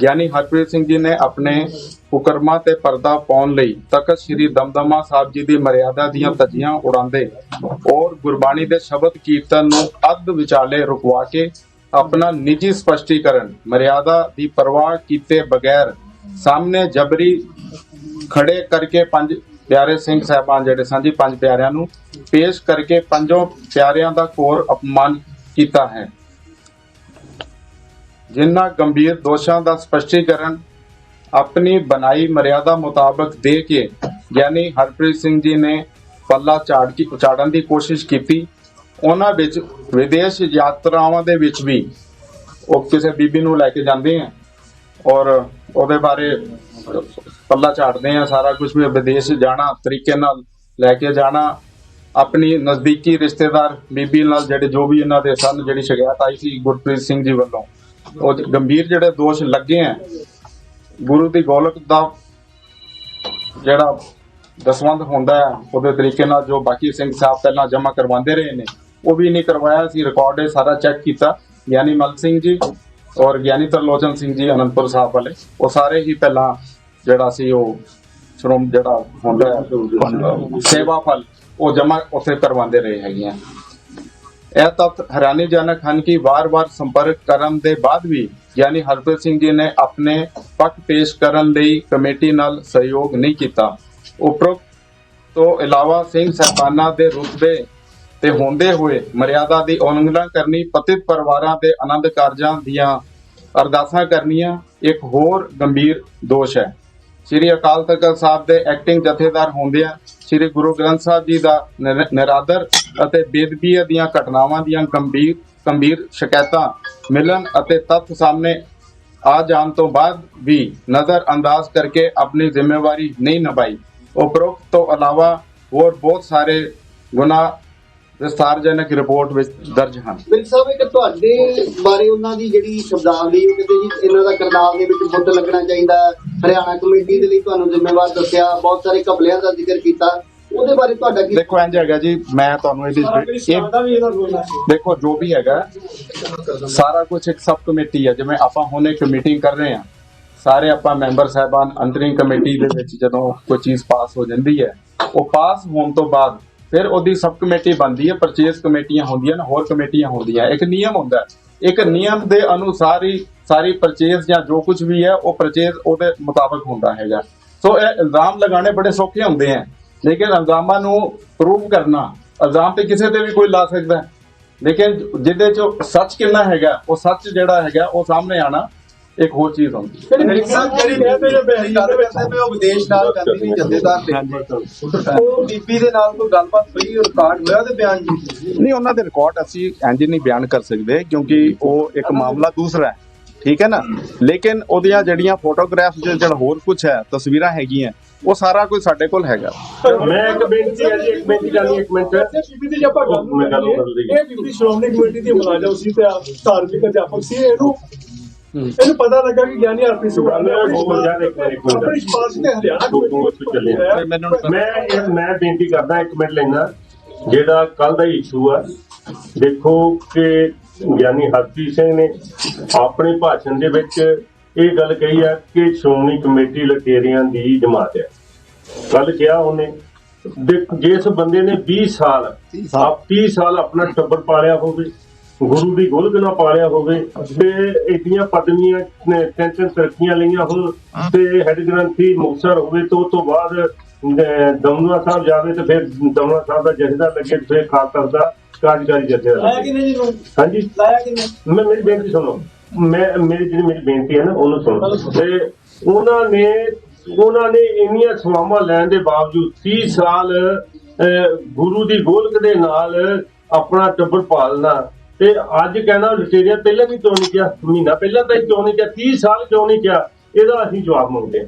ਗਿਆਨੀ ਹਰਪ੍ਰੀਤ ਸਿੰਘ ਜੀ ਨੇ ਆਪਣੇ ਹੁਕਰਮਾਂ ਤੇ ਪਰਦਾ ਪਾਉਣ ਲਈ ਤਖਤ ਸ੍ਰੀ ਦਮਦਮਾ ਸਾਹਿਬ ਜੀ ਦੀ ਮਰਿਆਦਾ ਦੀਆਂ ਧੱਜੀਆਂ ਉਡਾਉਂਦੇ ਔਰ ਗੁਰਬਾਣੀ ਦੇ ਸ਼ਬਦ ਕੀਰਤਨ ਨੂੰ ਅੱਧ ਵਿਚਾਲੇ ਰੁਕਵਾ ਕੇ ਆਪਣਾ ਨਿੱਜੀ ਸਪਸ਼ਟੀਕਰਨ, ਮਰਿਆਦਾ ਦੀ ਪਰਵਾਹ ਕੀਤੇ ਬਗੈਰ ਸਾਹਮਣੇ ਜਬਰੀ ਖੜੇ ਕਰਕੇ ਪੰਜ ਪਿਆਰੇ ਸਿੰਘ ਸਾਹਿਬਾਨ ਜਿਹੜੇ ਸਨ ਜੀ, ਪੰਜ ਪਿਆਰਿਆਂ ਨੂੰ ਪੇਸ਼ ਕਰਕੇ ਪੰਜੋਂ ਪਿਆਰਿਆਂ ਦਾ ਘੋਰ ਅਪਮਾਨ ਕੀਤਾ ਹੈ। ਜਿਨ੍ਹਾਂ ਗੰਭੀਰ ਦੋਸ਼ਾਂ ਦਾ ਸਪਸ਼ਟੀਕਰਨ ਆਪਣੀ ਬਣਾਈ ਮਰਿਆਦਾ ਮੁਤਾਬਕ ਦੇ ਕੇ ਗਿਆਨੀ ਹਰਪ੍ਰੀਤ ਸਿੰਘ ਜੀ ਨੇ ਪੱਲਾ ਝਾੜ ਕੇ, ਉਚਾੜਨ ਦੀ ਕੋਸ਼ਿਸ਼ ਕੀਤੀ, ਉਹਨਾਂ ਵਿੱਚ ਵਿਦੇਸ਼ ਯਾਤਰਾਵਾਂ ਦੇ ਵਿੱਚ ਵੀ ਉਹ ਕਿਸੇ ਬੀਬੀ ਨੂੰ ਲੈ ਕੇ ਜਾਂਦੇ ਆ ਔਰ ਉਹਦੇ ਬਾਰੇ ਪੱਲਾ ਝਾੜਦੇ ਆ, ਸਾਰਾ ਕੁਝ ਵੀ ਵਿਦੇਸ਼ ਜਾਣਾ, ਤਰੀਕੇ ਨਾਲ ਲੈ ਕੇ ਜਾਣਾ, ਆਪਣੀ ਨਜ਼ਦੀਕੀ ਰਿਸ਼ਤੇਦਾਰ ਬੀਬੀ ਨਾਲ ਜਿਹੜੇ ਜੋ ਵੀ ਇਹਨਾਂ ਦੇ ਸਨ, ਜਿਹੜੀ ਸ਼ਿਕਾਇਤ ਆਈ ਸੀ ਗੁਰਪ੍ਰੀਤ ਸਿੰਘ ਜੀ ਵੱਲੋਂ। ਉਹ ਗੰਭੀਰ ਜਿਹੜੇ ਦੋਸ਼ ਲੱਗੇ ਆ ਗੁਰੂ ਦੀ ਗੋਲਕ ਦਾ ਜਿਹੜਾ ਦਸਵੰਧ ਹੁੰਦਾ ਹੈ ਉਹਦੇ ਤਰੀਕੇ ਨਾਲ ਜੋ ਬਾਕੀ ਸਿੰਘ ਸਾਹਿਬ ਪਹਿਲਾਂ ਜਮ੍ਹਾਂ ਕਰਵਾਉਂਦੇ ਰਹੇ ਨੇ ਉਹ ਵੀ ਨਹੀਂ ਕਰਵਾਇਆ ਸੀ ਰਿਕਾਰਡ ਇਹ ਸਾਰਾ ਚੈੱਕ ਕੀਤਾ। ਗਿਆਨੀ ਮਲ ਸਿੰਘ ਜੀ ਔਰ ਗਿਆਨੀ ਤਰਲੋਚਨ ਸਿੰਘ ਜੀ ਅਨੰਦਪੁਰ ਸਾਹਿਬ ਵਾਲੇ ਉਹ ਸਾਰੇ ਹੀ ਪਹਿਲਾਂ ਜਿਹੜਾ ਸੀ ਉਹ ਸ਼੍ਰੋਮ ਜਿਹੜਾ ਹੁੰਦਾ ਹੈ ਸੇਵਾ ਫਲ ਉਹ ਜਮ੍ਹਾਂ ਉੱਥੇ ਕਰਵਾਉਂਦੇ ਰਹੇ ਹੈਗੇ ਆ। ਇਹ ਤੱਥ ਹੈਰਾਨੀਜਨਕ ਹਨ ਕਿ ਵਾਰ-ਵਾਰ ਸੰਪਰਕ ਕਰਨ ਦੇ ਬਾਅਦ ਵੀ ਯਾਨੀ ਹਰਪ੍ਰੀਤ ਸਿੰਘ ਜੀ ਨੇ ਆਪਣੇ ਪੱਖ ਪੇਸ਼ ਕਰਨ ਲਈ ਕਮੇਟੀ ਨਾਲ ਸਹਿਯੋਗ ਨਹੀਂ ਕੀਤਾ। ਉਪਰੋਕਤ ਤੋਂ ਇਲਾਵਾ ਸਿੰਘ ਸਾਹਿਬਾਨਾਂ ਦੇ ਰੁਤਬੇ ਤੇ ਹੁੰਦੇ ਹੋਏ ਮਰਿਆਦਾ ਦੀ ਉਲੰਘਣਾ ਕਰਨੀ, ਪਤਿਤ ਪਰਿਵਾਰਾਂ ਦੇ ਆਨੰਦ ਕਾਰਜਾਂ ਦੀਆਂ ਅਰਦਾਸਾਂ ਕਰਨੀਆਂ, ਇੱਕ ਹੋਰ ਗੰਭੀਰ ਦੋਸ਼ ਹੈ। ਸ੍ਰੀ ਅਕਾਲ ਤਖਤ ਸਾਹਿਬ ਦੇ ਐਕਟਿੰਗ ਜਥੇਦਾਰ ਹੁੰਦਿਆਂ ਸ੍ਰੀ ਗੁਰੂ ਗ੍ਰੰਥ ਸਾਹਿਬ ਜੀ ਦਾ ਨਿਰ- ਨਿਰਾਦਰ ਅਤੇ ਬੇਦਬੀ ਦੀਆਂ ਘਟਨਾਵਾਂ ਦੀਆਂ ਗੰਭੀਰ ਗੰਭੀਰ ਸ਼ਿਕਾਇਤਾਂ ਮਿਲਣ ਅਤੇ ਤੱਥ ਸਾਹਮਣੇ ਆ ਜਾਣ ਤੋਂ ਬਾਅਦ ਵੀ ਨਜ਼ਰ ਅੰਦਾਜ਼ ਕਰਕੇ ਆਪਣੀ ਜ਼ਿੰਮੇਵਾਰੀ ਨਹੀਂ ਨਿਭਾਈ। ਉਪਰੋਕਤ ਤੋਂ ਇਲਾਵਾ ਹੋਰ ਬਹੁਤ ਸਾਰੇ ਗੁਨਾਹ ਵਿਸਥਾਰਜਨਕ ਰਿਪੋਰਟ ਵਿੱਚ ਦਰਜ ਹਨ। ਬਿਲ ਸਾਹਿਬ ਇੱਕ ਤੁਹਾਡੇ ਬਾਰੇ ਉਹਨਾਂ ਦੀ ਜਿਹੜੀ ਸ਼ਬਦਾਵਲੀ ਉਹ ਕਹਿੰਦੇ ਜੀ ਇਹਨਾਂ ਦਾ ਕਰਨਾਲ ਦੇ ਵਿੱਚ ਬੁੱਤ ਲੱਗਣਾ ਚਾਹੀਦਾ। ਹਰਿਆਣਾ ਕਮੇਟੀ ਦੇ ਲਈ ਤੁਹਾਨੂੰ ਜ਼ਿੰਮੇਵਾਰ ਦੱਸਿਆ ਬਹੁਤ ਸਾਰੇ ਘਪਲਿਆਂ ਦਾ ਜ਼ਿਕਰ ਕੀਤਾ। ਉਹਦੇ ਬਾਰੇ ਤੁਹਾਡਾ ਕੀ ਦੇਖੋ ਇੰਜ ਹੈਗਾ ਜੀ ਮੈਂ ਤੁਹਾਨੂੰ ਇਹਦੀ ਇਹ ਦੇਖੋ ਜੋ ਵੀ ਹੈਗਾ ਸਾਰਾ ਕੁਝ ਇੱਕ ਸਬ ਕਮੇਟੀ ਹੈ। ਜਿਵੇਂ ਆਪਾਂ ਹੁਣ ਇੱਕ ਮੀਟਿੰਗ ਕਰ ਰਹੇ ਹਾਂ ਸਾਰੇ ਆਪਾਂ ਮੈਂਬਰ ਸਾਹਿਬਾਨ ਅੰਤਰਿੰਗ ਕਮੇਟੀ ਦੇ ਵਿੱਚ ਜਦੋਂ ਕੋਈ ਚੀਜ਼ ਪਾਸ ਹੋ ਜਾਂਦੀ ਹੈ ਉਹ ਪਾਸ ਹੋਣ ਤੋਂ ਬਾਅਦ ਫਿਰ ਉਹਦੀ ਸਬ ਕਮੇਟੀ ਬਣਦੀ ਹੈ ਪਰਚੇਸ ਕਮੇਟੀਆਂ ਹੁੰਦੀਆਂ ਨੇ, ਹੋਰ ਕਮੇਟੀਆਂ ਹੁੰਦੀਆਂ ਇੱਕ ਨਿਯਮ ਹੁੰਦਾ ਇੱਕ ਨਿਯਮ ਦੇ ਅਨੁਸਾਰ ਹੀ ਸਾਰੀ ਪਰਚੇਸ ਜਾਂ ਜੋ ਕੁਝ ਵੀ ਹੈ, ਉਹ ਪਰਚੇਸ ਉਹਦੇ ਮੁਤਾਬਕ ਹੁੰਦਾ ਹੈਗਾ। ਸੋ ਇਹ ਇਲਜ਼ਾਮ ਲਗਾਉਣੇ ਬੜੇ ਸੌਖੇ ਹੁੰਦੇ ਆ। ਲੇਕਿਨ ਇਲਜ਼ਾਮਾਂ ਨੂੰ ਪ੍ਰੂਵ ਕਰਨਾ, ਇਲਜ਼ਾਮ ਤੇ ਕਿਸੇ ਤੇ ਵੀ ਕੋਈ ਲਾ ਸਕਦਾ। ਲੇਕਿਨ ਜਿਹਦੇ ਚ ਸੱਚ ਕਿੰਨਾ ਹੈਗਾ, ਉਹ ਸੱਚ ਜਿਹੜਾ ਹੈਗਾ, ਉਹ ਸਾਹਮਣੇ ਆਣਾ ਇੱਕ ਹੋਰ ਚੀਜ਼ ਹੁੰਦੀ ਹੈ ਜਿਹੜੀ ਉਹ ਵਿਦੇਸ਼ ਨਾਲ ਕਰਦੀ ਨਹੀਂ ਜਥੇਦਾਰ ਤੇ। ਉਹ ਬੀਬੀ ਦੇ ਨਾਲ ਕੋਈ ਗੱਲਬਾਤ ਹੋਈ ਰਿਕਾਰਡ ਹੋਇਆ ਤੇ ਬਿਆਨ ਜੀ ਨਹੀਂ ਉਹਨਾਂ ਦੇ ਰਿਕਾਰਡ ਅਸੀਂ ਇੰਜ ਨਹੀਂ ਬਿਆਨ ਕਰ ਸਕਦੇ ਕਿਉਂਕਿ ਉਹ ਇੱਕ ਮਾਮਲਾ ਦੂਸਰਾ ਹੈ। ਠੀਕ ਹੈ ਨਾ? ਲੇਕਿਨ ਉਹਦੀਆਂ ਜਿਹੜੀਆਂ ਫੋਟੋਗ੍ਰਾਫਸ ਜਿਹੜਾ ਹੋਰ ਕੁਝ ਹੈ ਤਸਵੀਰਾਂ ਹੈਗੀਆਂ ਉਹ ਸਾਰਾ ਕੁਝ ਸਾਡੇ ਕੋਲ ਹੈਗਾ। ਮੈਂ ਇੱਕ ਬੇਨਤੀ ਹੈ ਜੀ ਇੱਕ ਬੇਨਤੀ ਕਰਨੀ ਇੱਕ ਮਿੰਟ। ਬੀਬੀ ਦੀ ਆਪਾਂ ਗੱਲ। ਇਹ ਬੀਬੀ ਸ਼੍ਰੋਮਣੀ ਕਮੇਟੀ ਦੀ ਮੁਲਾਜ਼ਮ ਸੀ ਤੇ ਆਪ ਧਾਰਮਿਕ ਅਧਿਆਪਕ ਸੀ ਇਹਨੂੰ ਇਹਨੂੰ ਪਤਾ ਲੱਗਾ ਕਿ ਗਿਆਨੀ ਹਰਪ੍ਰੀਤ ਸਿੰਘ। ਆਪਣੀ ਸਿਫਾਰਿਸ਼ ਤੇ ਹਰਿਆਣਾ ਮੈਂ ਇਹ ਮੈਂ ਬੇਨਤੀ ਕਰਦਾ ਇੱਕ ਮਿੰਟ ਲੈਣਾ ਜਿਹੜਾ ਕੱਲ ਦਾ ਇਸ਼ੂ ਆ ਦੇਖੋ ਕਿ ਗਿਆਨੀ ਹਰਪ੍ਰੀਤ ਸਿੰਘ ਨੇ ਆਪਣੇ ਭਾਸ਼ਣ ਦੇ ਵਿੱਚ ਇਹ ਗੱਲ ਕਹੀ ਆ ਕਿ ਸ਼੍ਰੋਮਣੀ ਕਮੇਟੀ ਲਟੇਰੀਆਂ ਦੀ ਜਮਾਤ ਹੈ ਕੱਲ ਕਿਹਾ ਉਹਨੇ ਦੇਖ ਜਿਸ ਬੰਦੇ ਨੇ 20 ਸਾਲ ਆਪ 30 ਸਾਲ ਆਪਣਾ ਟੱਬਰ ਪਾਲਿਆ ਹੋਵੇ ਗੁਰੂ ਦੀ ਗੋਲਕ ਨਾ ਪਾਲਿਆ ਹੋਵੇ ਤੇ ਇਤਨੀਆਂ ਪਦਵੀਆਂ ਨੇ ਤਿੰਨ ਤਿੰਨ ਤਰੱਕੀਆਂ ਲਈਆਂ ਹੋਣ ਤੇ ਹੈਡ ਗ੍ਰੰਥੀ ਮੁਕਤਸਰ ਹੋਵੇ ਤੋਂ ਤੋਂ ਬਾਅਦ ਦਮਦਮਾ ਸਾਹਿਬ ਜਾਵੇ ਤੇ ਫਿਰ ਦਮਦਮਾ ਸਾਹਿਬ ਦਾ ਜਥੇਦਾਰ ਲੱਗੇ ਤੇ ਫਿਰ ਖਾਲਸਾ ਦਾ ਕਾਰਜਕਾਰੀ ਜਥੇਦਾਰ ਲਾਇਆ। ਕਿਨੇ ਜੀ ਹਾਂਜੀ। ਲਾਇਆ ਕਿਨੇ? ਮੈਂ ਮੇਰੀ ਬੇਨਤੀ ਸੁਣੋ। ਮੈਂ ਮੇਰੀ ਜਿਹੜੀ ਮੇਰੀ ਬੇਨਤੀ ਹੈ ਨਾ ਉਹਨੂੰ ਸੁਣੋ। ਤੇ ਉਹਨਾਂ ਨੇ ਉਹਨਾਂ ਨੇ ਇੰਨੀਆਂ ਸਵਾਮਾਂ ਲੈਣ ਦੇ ਬਾਵਜੂਦ 30 ਸਾਲ ਗੁਰੂ ਦੀ ਗੋਲਕ ਦੇ ਨਾਲ ਆਪਣਾ ਟੱਬਰ ਪਾਲਣਾ ਤੇ ਅੱਜ ਕਹਿਣਾ ਲਟੇਰੀਆ ਪਹਿਲਾਂ ਵੀ ਕਿਉਂ ਨਹੀਂ ਕਿਹਾ? ਮਹੀਨਾ ਪਹਿਲਾਂ ਤਾਂ ਹੀ ਕਿਉਂ ਨਹੀਂ ਕਿਹਾ? 30 ਸਾਲ ਕਿਉਂ ਨਹੀਂ ਕਿਹਾ? ਇਹਦਾ ਅਸੀਂ ਜਵਾਬ ਮੰਗਦੇ ਹਾਂ।